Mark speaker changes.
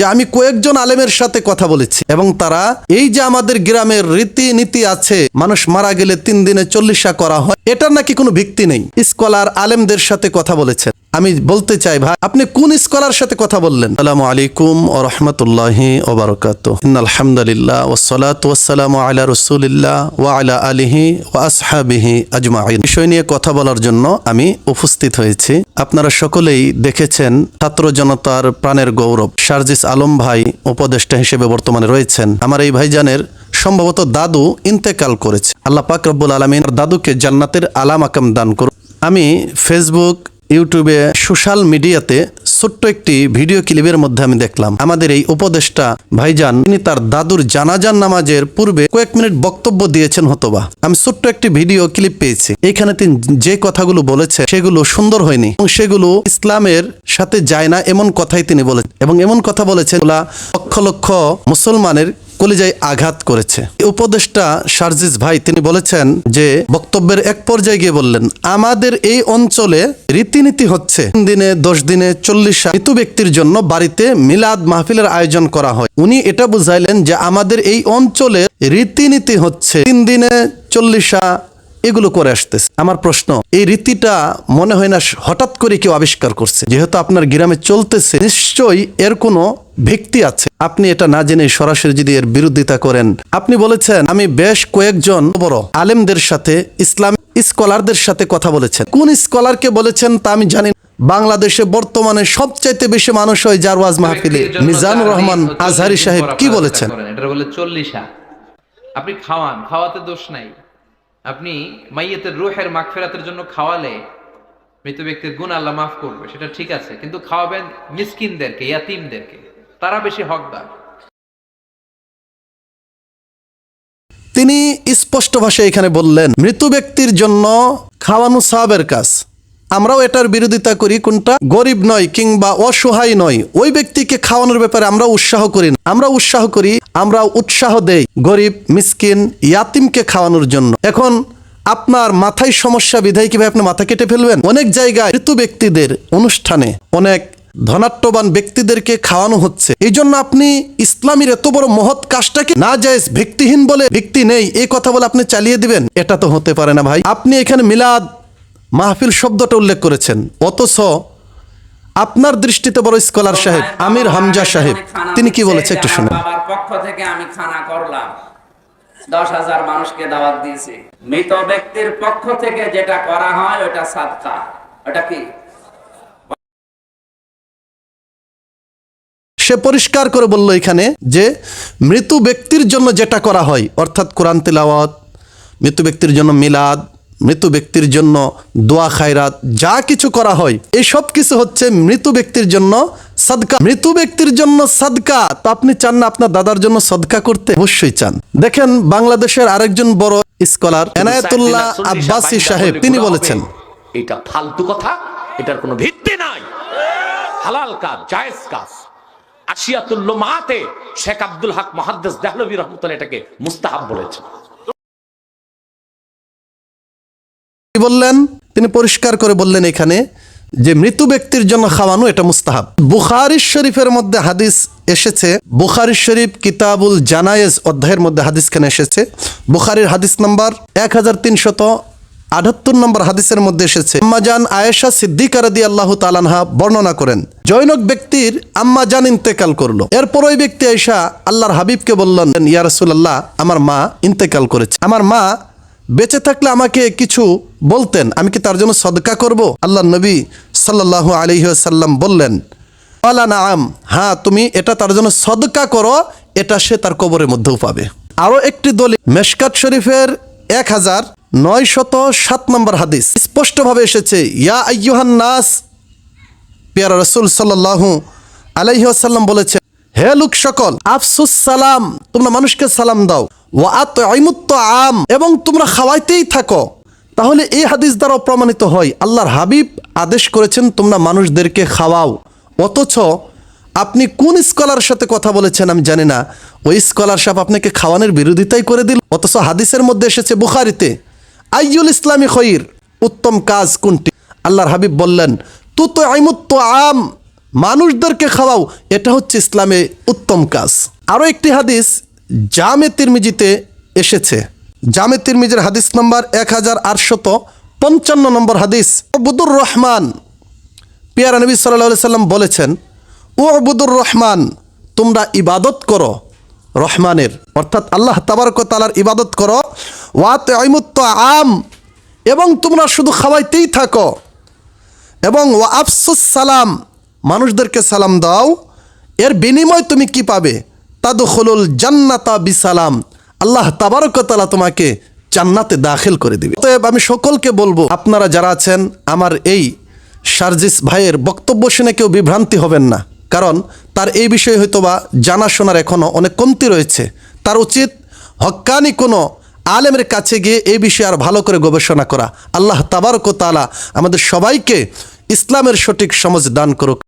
Speaker 1: যে আমি কয়েকজন আলেমের সাথে কথা বলেছি এবং তারা এই যে আমাদের গ্রামের রীতিনীতি আছে, মানুষ মারা গেলে তিন দিনে চল্লিশা করা হয়, এটার নাকি কোনো ভিত্তি নেই। স্কলার আলেমদের সাথে কথা বলেছেন। আমি বলতে চাই, ভাই, আপনি কোন স্কলার সাথে কথা বললেন? আসসালামু আলাইকুম ও রহমতুল্লাহি ওবরকাত আলহামদুলিল্লাহ ওসলাত ওসালাম আলা রসুলিল্লাহ ওয়া আলা আলিহি ও আসহাবিহি আজমাইন বিষয় নিয়ে কথা বলার জন্য আমি উপস্থিত হয়েছি। আপনারা সকলেই দেখেছেন ছাত্র জনতার প্রাণের গৌরব। শারজিস আলম ভাই উপদেষ্টা হিসেবে বর্তমানে রয়েছেন। আমার এই ভাইজানের সম্ভবত দাদু ইন্তেকাল করেছে। আল্লাহ পাক রব্বুল আলমিন দাদুকে জান্নাতের আলাম আকাম দান করুন। আমি ফেসবুক ইউটিউবে সোশ্যাল মিডিয়াতে ছোট্ট একটি ভিডিও ক্লিপের মধ্যে আমি দেখলাম। আমাদের এই উপদেষ্টা ভাইজান, তিনি তার দাদুর জানাজান নামাজের পূর্বে কয়েক মিনিট বক্তব্য দিয়েছেন হতবা। আমি ছোট্ট একটি ভিডিও ক্লিপ পেয়েছি। এখানে তিনি যে কথাগুলো বলেছে, সেগুলো সুন্দর হয়নি এবং সেগুলো ইসলামের সাথে যায় না এমন কথাই তিনি বলেছেন। এবং এমন কথা বলেছেন লক্ষ লক্ষ মুসলমানের কলিজায় আঘাত করেছে। উপদেষ্টা শারজিস ভাই, তিনি বলেছেন যে, বক্তব্যের এক পর্যায়ে গিয়ে বললেন, আমাদের এই অঞ্চলে রীতিনীতি হচ্ছে, তিন দিনে, দশ দিনে, চল্লিশ মৃত্যু ব্যক্তির জন্য বাড়িতে মিলাদ মাহফিলের আয়োজন করা হয়। উনি এটা বুঝাইলেন যে, আমাদের এই অঞ্চলে রীতিনীতি হচ্ছে, তিন দিনে চল্লিশা এগুলো করে আসতেছে। আমার প্রশ্ন এই রীতিটা মনে হয় না হঠাৎ করে কেউ আবিষ্কার করছে? যেহেতু আপনার গ্রামে চলতেছে নিশ্চয়ই এর কোনো ভিত্তি আছে। আপনি এটা না জেনে সরাসরি যদি এর বিরোধিতা করেন। আপনি বলেছেন আমি বেশ কয়েকজন বড় আলেমদের সাথে ইসলাম স্কলারদের সাথে কথা বলেছেন। কোন স্কলারকে বলেছেন তা আমি জানি বাংলাদেশে বর্তমানে সবচাইতে বেশি মানুষ হয় জারওয়াজ মাহফিলে। মিজানুর রহমান আজহারি সাহেব কি বলেছেন?
Speaker 2: এটা বলে চল্লিশা। আপনি খাওয়ান খাওয়াতে দোষ নাই। আপনি মাইয়েতের রুহের মাগফিরাতের জন্য খাওয়ালে মৃত ব্যক্তির গুণ আল্লাহ মাফ করবে, সেটা ঠিক আছে, কিন্তু খাওয়াবেন মিসকিনদেরকে, ইয়াতিমদেরকে, তারা বেশি হকদার।
Speaker 1: তিনি স্পষ্ট ভাষায় এখানে বললেন, মৃত ব্যক্তির জন্য খাওয়ানো সাহাবের কাজ। আমরাও এটার বিরোধিতা করি, কোনটা? গরিব নয় কিংবা অসহায় নয়। ওই ব্যক্তিকে খাওয়ানোর ব্যাপারে আমরা উৎসাহ করি না। আমরা উৎসাহ করি, আমরা উৎসাহ দেই গরিব, মিসকিন, ইয়াতিমকে খাওয়ানোর জন্য। এখন আপনার মাথায় সমস্যা বিধায় কীভাবে আপনি মাথা কেটে ফেলবেন? অনেক জায়গায় ঋতু ব্যক্তিদের অনুষ্ঠানে অনেক ধনাট্যবান ব্যক্তিদেরকে খাওয়ানো হচ্ছে। এই জন্য আপনি ইসলামীর এত বড় মহৎ কাজটাকে না যায় ভিত্তিহীন বলে ভিত্তি নেই। এই কথা বলে আপনি চালিয়ে দিবেন। এটা তো হতে পারে না ভাই। আপনি এখানে মিলাদ মাহফিল শব্দটা উল্লেখ করেছেন। অথচ আপনার দৃষ্টিতে বড় স্কলার সাহেব আমির হামজা সাহেব তিনি কি বলেছে একটু শুনুন।
Speaker 3: বাবার পক্ষ থেকে আমি খানা করলাম। দশ হাজার মানুষকে দাওয়াত দিয়েছি। মৃত ব্যক্তির পক্ষ থেকে যেটা করা হয় ওটা সাদকা। ওটা কি?
Speaker 1: সে পরিষ্কার করে বলল এখানে যে মৃত ব্যক্তির জন্য যেটা করা হয় অর্থাৎ কোরআন তেলাওয়াত মৃত ব্যক্তির জন্য মিলাদ মৃত ব্যক্তির জন্য দোয়া খায়রাত যা কিছু করা হয় এই সব কিছু হচ্ছে মৃত ব্যক্তির জন্য সদকা। মৃত ব্যক্তির জন্য সদকা তো আপনি চান না আপনার দাদার জন্য সদকা করতে? অবশ্যই চান। দেখেন বাংলাদেশের আরেকজন বড় স্কলার এনায়েতুল্লাহ আব্বাসী সাহেব তিনি বলেছেন
Speaker 4: এটা ফালতু কথা এটার কোনো ভিত্তি নাই। হালাল কাজ জায়েজ কাজ। আশিয়াতুল্ল মাতে শেখ আব্দুল হক মহাদ্দেস দেহলভি রহমতুল্লাহ এটাকে মুস্তাহাব বলেছেন।
Speaker 1: বললেন, তিনি পরিষ্কার করে বললেন এখানে যে মৃত ব্যক্তির জন্য খাওয়ানো এটা মুস্তাহাব। বুখারি শরীফের মধ্যে হাদিস এসেছে, বুখারি শরীফ কিতাবুল জানায়েজ অধ্যায়ের মধ্যে হাদিস খানে এসেছে। বুখারির হাদিস নাম্বার এক হাজার তিনশত আটাত্তর নম্বর হাদিসের মধ্যে এসেছে আম্মাজান আয়েশা সিদ্দিকা রাদি আল্লাহ তালানহা বর্ণনা করেন, জৈনক ব্যক্তির আম্মাজান ইন্তেকাল করল। এরপর ওই ব্যক্তি আয়েশা আল্লাহর হাবিবকে বললেন, ইয়া রাসূলুল্লাহ, আমার মা ইন্তেকাল করেছে। আমার মা বেঁচে থাকলে আমাকে কিছু বলতেন, আমি কি তার জন্য সদকা করব? আল্লাহ নবী সাল্লাহ আলহিহাল্লাম বললেন, আলা নাম হ্যাঁ তুমি এটা তার জন্য সদকা করো, এটা সে তার কবরের মধ্যেও পাবে। আরও একটি দলিল, মেশকাত শরীফের এক হাজার নয় শত সাত নম্বর হাদিস স্পষ্টভাবে এসেছে, ইয়া আയ്যুহান নাস। পিয়ারা রসুল সাল্লাহ আলাইহাল্লাম বলেছে হে লোক সকল আফসুস সালাম, তোমরা মানুষকে সালাম দাও। আম এবং তোমরা খাওয়াইতেই থাকো। তাহলে এই হাদিস দ্বারা প্রমাণিত হয়, আল্লাহর হাবিব আদেশ করেছেন, তোমরা মানুষদেরকে খাওয়াও। অথচ আপনি কোন স্কলার সাথে কথা বলেছেন আমি জানি না। ওই স্কলার সাহেব আপনাকে খাওয়ানোর বিরোধিতাই করে দিল। অথচ হাদিসের মধ্যে এসেছে বুখারিতে, আইয়ুল ইসলামী খৈর, উত্তম কাজ কোনটি? আল্লাহর হাবিব বললেন তু তো আইমুত্ত আম মানুষদেরকে খাওয়াও, এটা হচ্ছে ইসলামে উত্তম কাজ। আরও একটি হাদিস জামে তিরমিজিতে এসেছে। জামে তিরমিজির হাদিস নম্বর এক হাজার আটশত পঞ্চান্ন নম্বর হাদিস। আবুদুর রহমান, পিয়ারা নবী সাল্লাহ সাল্লাম বলেছেন ও আবুদুর রহমান, তোমরা ইবাদত করো রহমানের। অর্থাৎ আল্লাহ তাবারক তালার ইবাদত করো। ওয়াত আইমুত্ত আম এবং তোমরা শুধু খাওয়াইতেই থাকো। এবং ওয়া আফসুস সালাম, মানুষদেরকে সালাম দাও। এর বিনিময় তুমি কি পাবে? তাদুখুলুল জান্নাতা বিসালাম। আল্লাহ তাবারকতালা তোমাকে জান্নাতে দাখিল করে দিবে। অতএব আমি সকলকে বলব, আপনারা যারা আছেন, আমার এই সার্জিস ভাইয়ের বক্তব্য শুনে কেউ বিভ্রান্তি হবেন না। কারণ তার এই বিষয়ে হয়তো বা জানাশোনার এখনও অনেক কমতি রয়েছে। তার উচিত হক্কানি কোনো আলেমের কাছে গিয়ে এই বিষয়ে আর ভালো করে গবেষণা করা। আল্লাহ তাবারক তালা আমাদের সবাইকে ইসলামের সঠিক সমাজ দান করুক।